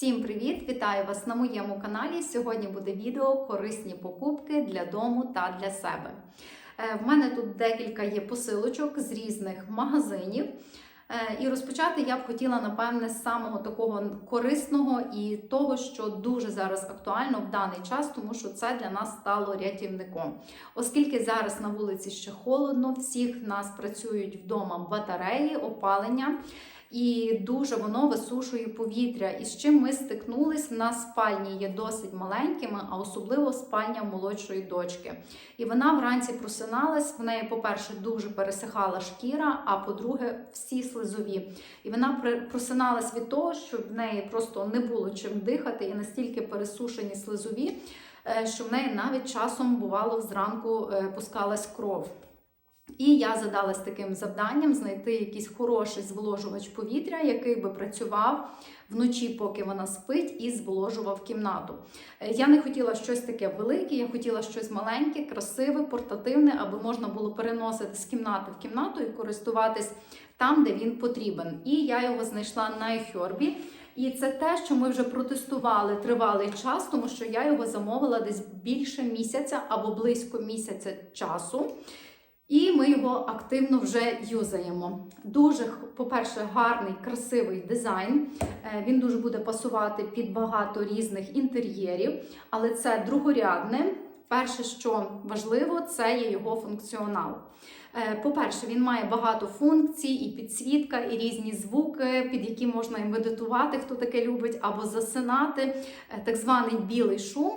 Всім привіт! Вітаю вас на моєму каналі. Сьогодні буде відео корисні покупки для дому та для себе. Е, В мене тут декілька є посилочок з різних магазинів. Е, І розпочати я б хотіла, напевне, з самого такого корисного і того, що дуже зараз актуально в даний час, тому що це для нас стало рятівником. Оскільки зараз на вулиці ще холодно, всіх нас працюють вдома батареї, опалення. І дуже воно висушує повітря. І з чим ми стикнулись, в нас спальні є досить маленькими, а особливо спальня молодшої дочки. І вона вранці просиналась. В неї, по-перше, дуже пересихала шкіра, а по-друге, всі слизові. І вона просиналась від того, що в неї просто не було чим дихати, і настільки пересушені слизові, е, що в неї навіть часом бувало зранку е, пускалась кров. І я задалась таким завданням знайти якийсь хороший зволожувач повітря, який би працював вночі, поки вона спить, і зволожував кімнату. Е, Я не хотіла щось таке велике, я хотіла щось маленьке, красиве, портативне, аби можна було переносити з кімнати в кімнату і користуватись там, де він потрібен. І я його знайшла на iHerb. І це те, що ми вже протестували тривалий час, тому що я його замовила десь більше місяця або близько місяця часу. І ми його активно вже юзаємо. Дуже, по-перше, гарний, красивий дизайн. Е, Він дуже буде пасувати під багато різних інтер'єрів, але це другорядне. Перше, що важливо, це є його функціонал. Е, По-перше, він має багато функцій, і підсвітка, і різні звуки, під які можна і медитувати, хто таке любить, або засинати, е, так званий білий шум.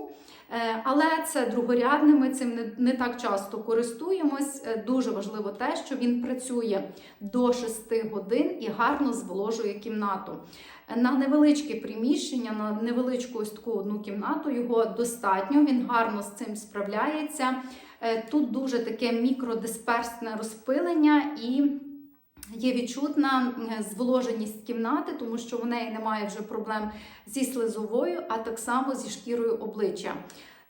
Е, Але це другорядне, ми цим не, так часто користуємось. Е, Дуже важливо те, що він працює до 6 годин і гарно зволожує кімнату. На невеличке приміщення, на невеличку ось таку одну кімнату його достатньо, він гарно з цим справляється. Е, Тут дуже таке мікродисперсне розпилення і Є відчутна зволоженість кімнати, тому що в неї немає вже проблем зі слизовою, а так само зі шкірою обличчя.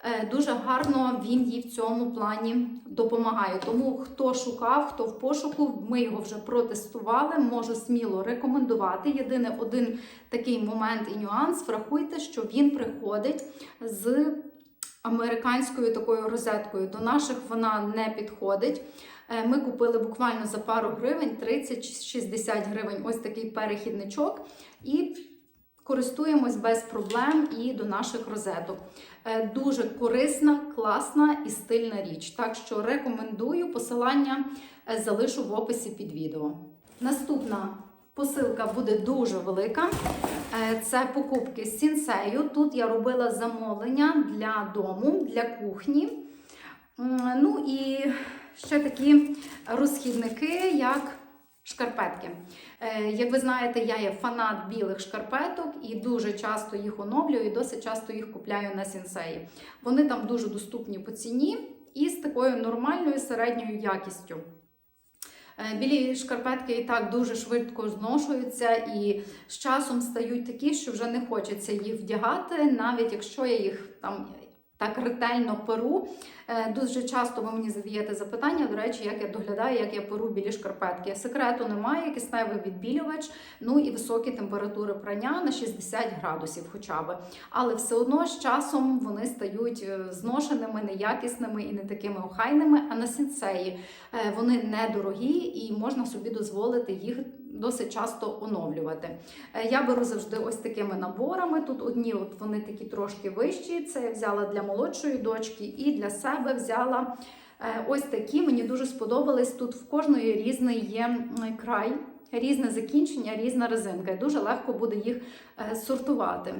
Е, Дуже гарно він їй в цьому плані допомагає. Тому хто шукав, хто в пошуку, ми його вже протестували, можу сміло рекомендувати. Єдине один такий момент і нюанс. Врахуйте, що він приходить з американською такою розеткою. До наших вона не підходить. Е, Ми купили буквально за пару гривень 30-60 гривень ось такий перехідничок і користуємось без проблем і до наших розеток. Е, Дуже корисна, класна і стильна річ. Так що рекомендую посилання е, залишу в описі під відео. Наступна посилка буде дуже велика. Це покупки з сінсею. Тут я робила замовлення для дому, для кухні. Ну і ще такі розхідники, як шкарпетки. Е, Як ви знаєте, я є фанат білих шкарпеток і дуже часто їх оновлюю, і досить часто їх купляю на сінсеї. Вони там дуже доступні по ціні і з такою нормальною середньою якістю. Е, Білі шкарпетки і так дуже швидко зношуються і з часом стають такі, що вже не хочеться їх вдягати, навіть якщо я їх там так ретельно перу. Е, Дуже часто ви мені задаєте запитання, до речі, як я доглядаю, як я перу білі шкарпетки. Секрету немає, кисневий відбілювач, ну і високі температури прання на 60 градусів хоча б. Але все одно з часом вони стають е, зношеними, неякісними і не такими охайними. А на сінсеї е, вони недорогі і можна собі дозволити їх досить часто оновлювати. Е, Я беру завжди ось такими наборами. Тут одні от вони такі трошки вищі. Це я взяла для молодшої дочки і для себе взяла е, ось такі. Мені дуже сподобались. Тут в кожної різний є край, різне закінчення, різна резинка. І дуже легко буде їх е, сортувати.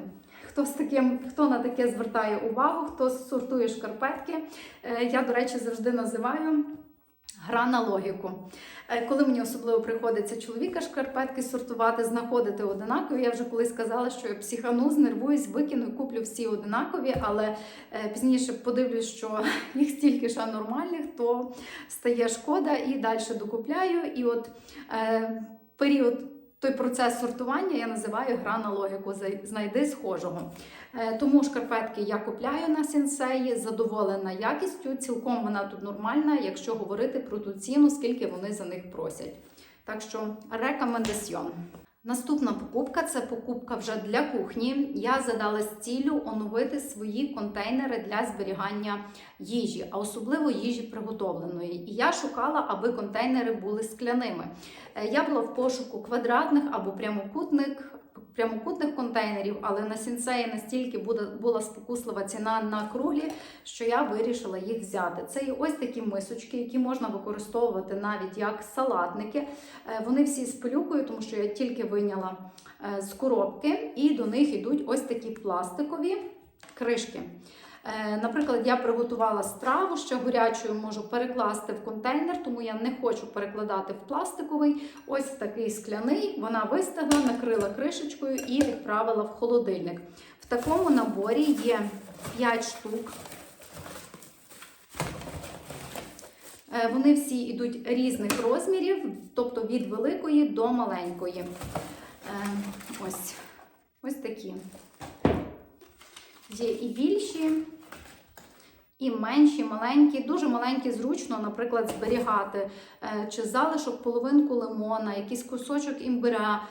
Хто з таким, хто на таке звертає увагу, хто сортує шкарпетки. Я, до речі, завжди називаю. Гра на логіку. Е, Коли мені особливо приходиться чоловіка шкарпетки сортувати, знаходити одинакові, я вже колись сказала, що я психану, знервуюсь, викину і куплю всі одинакові, але е, пізніше подивлюсь, що їх стільки ж нормальних, то стає шкода і далі докупляю. І от е, період. Той процес сортування я називаю гра на логіку, знайди схожого. Е, Тому шкарпетки я купляю на сенсеї, задоволена якістю. Цілком вона тут нормальна, якщо говорити про ту ціну, скільки вони за них просять. Так що рекомендаціон. Наступна покупка це покупка вже для кухні. Я задала з ціллю оновити свої контейнери для зберігання їжі, а особливо їжі приготовленої. І я шукала, аби контейнери були скляними. Е, Я була в пошуку квадратних або прямокутних. Прямокутних контейнерів, але на сінсеї настільки була спокуслива ціна на круглі, що я вирішила їх взяти. Це є ось такі мисочки, які можна використовувати навіть як салатники. Е, Вони всі з пилюкою, тому що я тільки вийняла е, з коробки, і до них йдуть ось такі пластикові кришки. Е, Наприклад, я приготувала страву ще гарячою, можу перекласти в контейнер, тому я не хочу перекладати в пластиковий. Ось такий скляний. Вона вистигла, накрила кришечкою і відправила в холодильник. В такому наборі є 5 штук. Е, Вони всі йдуть різних розмірів, тобто від великої до маленької. Е, Ось, ось такі. Є і більші, і менші, маленькі. Дуже маленькі, зручно, наприклад, зберігати е, чи залишок половинку лимона, якийсь кусочок імбиря,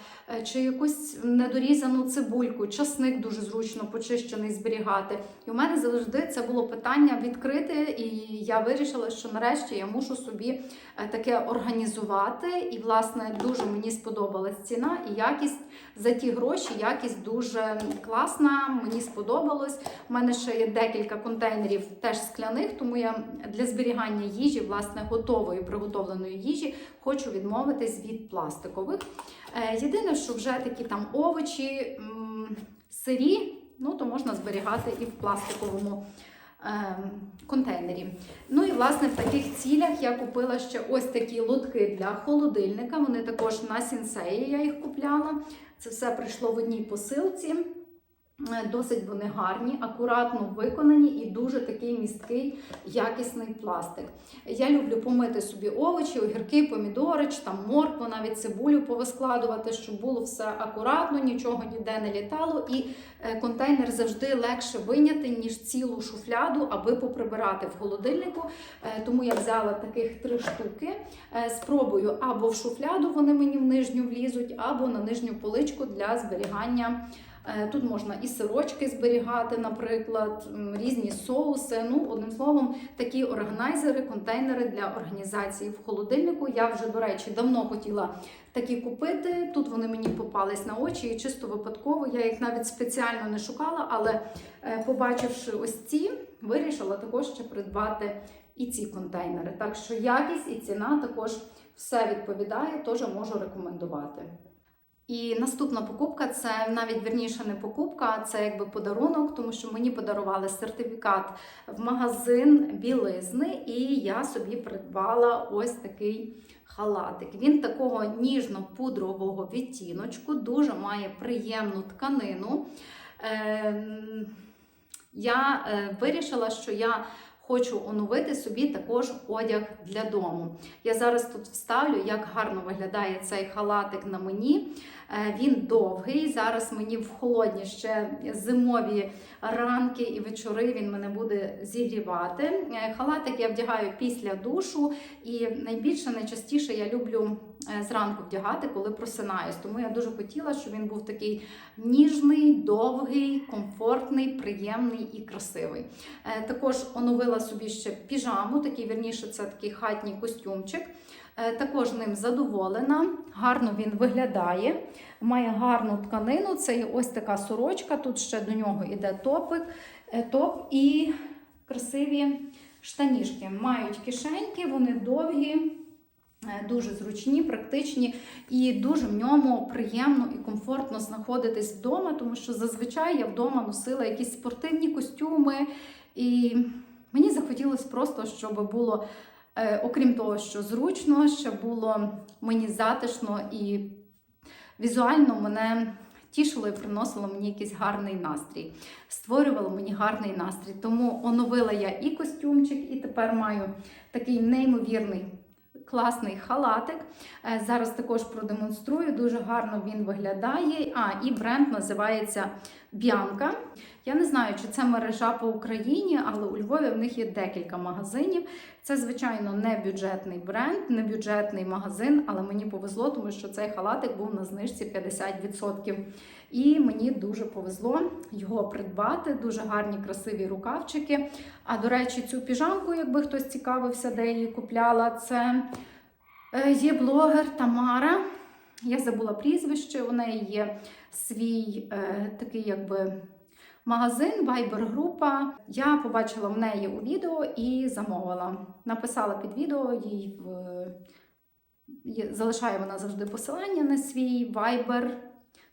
чи якусь недорізану цибульку, часник дуже зручно почищений зберігати. І у мене завжди це було питання відкрити, і я вирішила, що нарешті я мушу собі е, таке організувати. І, власне, дуже мені сподобалась ціна і якість за ті гроші. Якість дуже класна. Мені сподобалось. У мене ще є декілька контейнерів теж скляних, тому я для зберігання їжі, власне, готової приготовленої їжі, хочу відмовитись від пластикових. Е, Єдине, що вже такі там овочі сирі, ну то можна зберігати і в пластиковому е, контейнері. Ну і власне в таких цілях я купила ще ось такі лотки для холодильника. Вони також на сінсеї я їх купляла. Це все прийшло в одній посилці. Е, Досить вони гарні, акуратно виконані і дуже такий місткий, якісний пластик. Я люблю помити собі овочі, огірки, помідори, чи там моркву, навіть цибулю повискладувати, щоб було все акуратно, нічого ніде не літало. І е, контейнер завжди легше виняти, ніж цілу шуфляду, аби поприбирати в холодильнику. Е, Тому я взяла таких три штуки. Спробую або в шуфляду вони мені в нижню влізуть, або на нижню поличку для зберігання. Е, Тут можна і сирочки зберігати, наприклад, різні соуси. Ну, одним словом, такі органайзери, контейнери для організації в холодильнику. Я вже, до речі, давно хотіла такі купити. Тут вони мені попались на очі і чисто випадково. Я їх навіть спеціально не шукала, але е, побачивши ось ці, вирішила також ще придбати і ці контейнери. Так що якість і ціна також все відповідає, теж можу рекомендувати. І наступна покупка це навіть вірніше не покупка, це якби подарунок, тому що мені подарували сертифікат в магазин білизни, і я собі придбала ось такий халатик. Він такого ніжно-пудрового відтіночку, дуже має приємну тканину. Ем, Я е, вирішила, що я хочу оновити собі також одяг для дому. Я зараз тут вставлю, як гарно виглядає цей халатик на мені. Е, Він довгий. Зараз мені в холодні ще зимові ранки і вечори він мене буде зігрівати. Е, Халатик я вдягаю після душу, і найбільше найчастіше я люблю е, зранку вдягати, коли просинаюсь. Тому я дуже хотіла, щоб він був такий ніжний, довгий, комфортний, приємний і красивий. Також оновила собі ще піжаму, такий вірніше, це такий хатній костюмчик. Також ним задоволена, гарно він виглядає, має гарну тканину. Це ось така сорочка. Тут ще до нього йде топик, е, топ і красиві штанішки. Мають кишеньки, вони довгі. е, Дуже зручні, практичні і дуже в ньому приємно і комфортно знаходитись вдома, тому що зазвичай я вдома носила якісь спортивні костюми, і мені захотілося просто, щоб було Е, Окрім того, що зручно, ще було мені затишно і візуально мене тішило і приносило мені якийсь гарний настрій, створювало мені гарний настрій. Тому оновила я і костюмчик, і тепер маю такий неймовірний класний халатик. Е, Зараз також продемонструю. Дуже гарно він виглядає. А, і бренд називається Б'янка. Я не знаю, чи це мережа по Україні, але у Львові в них є декілька магазинів. Це, звичайно, не бюджетний бренд, не бюджетний магазин, але мені повезло, тому що цей халатик був на знижці 50%. І мені дуже повезло його придбати. Дуже гарні, красиві рукавчики. А до речі, цю піжамку, якби хтось цікавився, де її купляла, це е, є блогер Тамара. Я забула прізвище, у неї є свій е, такий, якби. Магазин, вайбер-група. Я побачила в неї у відео і замовила. Написала під відео їй в залишає вона завжди посилання на свій вайбер,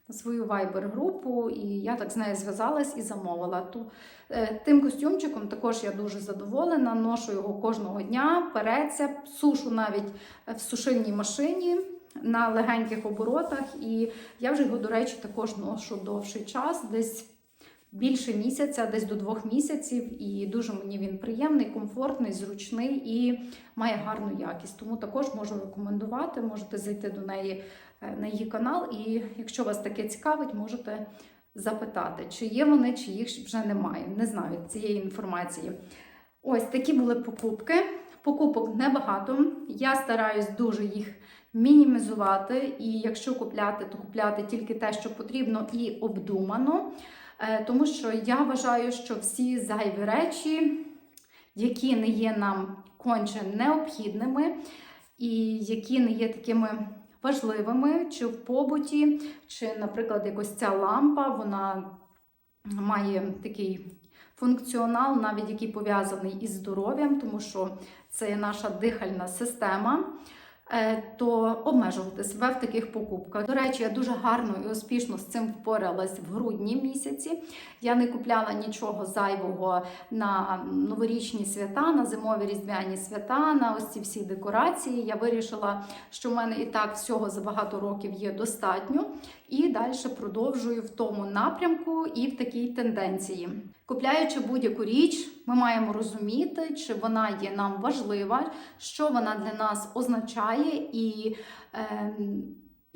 на свою вайбер-групу, і я так з нею зв'язалась і замовила. Ту, е, тим костюмчиком також я дуже задоволена. Ношу його кожного дня, переться, сушу навіть в сушильній машині. На легеньких оборотах, і я вже його, до речі, також ношу довший час, десь більше місяця, десь до двох місяців, і дуже мені він приємний, комфортний, зручний і має гарну якість. Тому також можу рекомендувати. Можете зайти до неї е, на її канал, і якщо вас таке цікавить, можете запитати, чи є вони, чи їх вже немає. Не знаю цієї інформації. Ось такі були покупки. Покупок небагато. Я стараюсь дуже їх мінімізувати. І якщо купляти, то купляти тільки те, що потрібно, і обдумано. Е, Тому що я вважаю, що всі зайві речі, які не є нам конче необхідними, і які не є такими важливими, чи в побуті, чи, наприклад, якось ця лампа, вона має такий функціонал, навіть який пов'язаний із здоров'ям, тому що це наша дихальна система. Е, То обмежувати себе в таких покупках. До речі, я дуже гарно і успішно з цим впоралась в грудні місяці. Я не купляла нічого зайвого на новорічні свята, на зимові різдвяні свята, на ось ці всі декорації. Я вирішила, що в мене і так всього за багато років є достатньо, і далі продовжую в тому напрямку і в такій тенденції. Купляючи будь-яку річ, ми маємо розуміти, чи вона є нам важлива, що вона для нас означає, і е,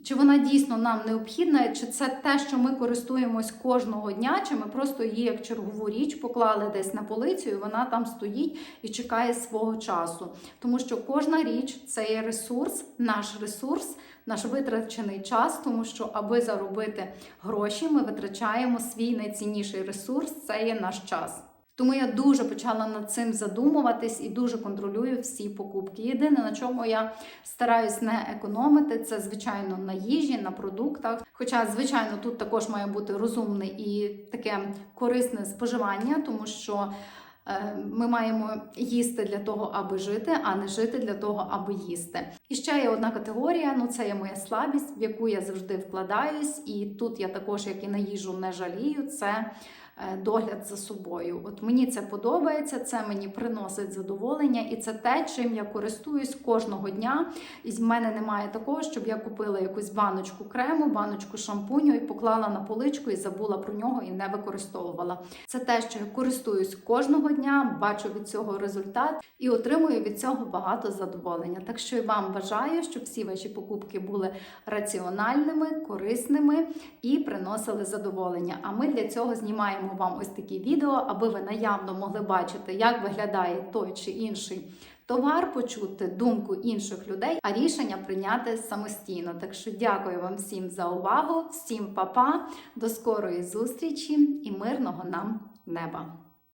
чи вона дійсно нам необхідна, чи це те, що ми користуємось кожного дня, чи ми просто її як чергову річ поклали десь на полицю, і вона там стоїть і чекає свого часу. Тому що кожна річ це є ресурс, наш ресурс. Наш витрачений час, тому що аби заробити гроші, ми витрачаємо свій найцінніший ресурс це є наш час. Тому я дуже почала над цим задумуватись і дуже контролюю всі покупки. Єдине, на чому я стараюсь не економити, це звичайно на їжі, на продуктах. Хоча, звичайно, тут також має бути розумне і таке корисне споживання, тому що. е, Ми маємо їсти для того, аби жити, а не жити для того, аби їсти. І ще є одна категорія: ну це є моя слабість, в яку я завжди вкладаюсь, і тут я також, як і на їжу, не жалію. Це догляд за собою. От мені це подобається, це мені приносить задоволення, і це те, чим я користуюсь кожного дня. І в мене немає такого, щоб я купила якусь баночку крему, баночку шампуню і поклала на поличку і забула про нього і не використовувала. Це те, що я користуюсь кожного дня, бачу від цього результат і отримую від цього багато задоволення. Так що і вам бажаю, щоб всі ваші покупки були раціональними, корисними і приносили задоволення. А ми для цього знімаємо вам ось такі відео, аби ви наявно могли бачити, як виглядає той чи інший. Товар почути думку інших людей, а рішення прийняти самостійно. Так що дякую вам всім за увагу, всім па-па, до скорої зустрічі і мирного нам неба!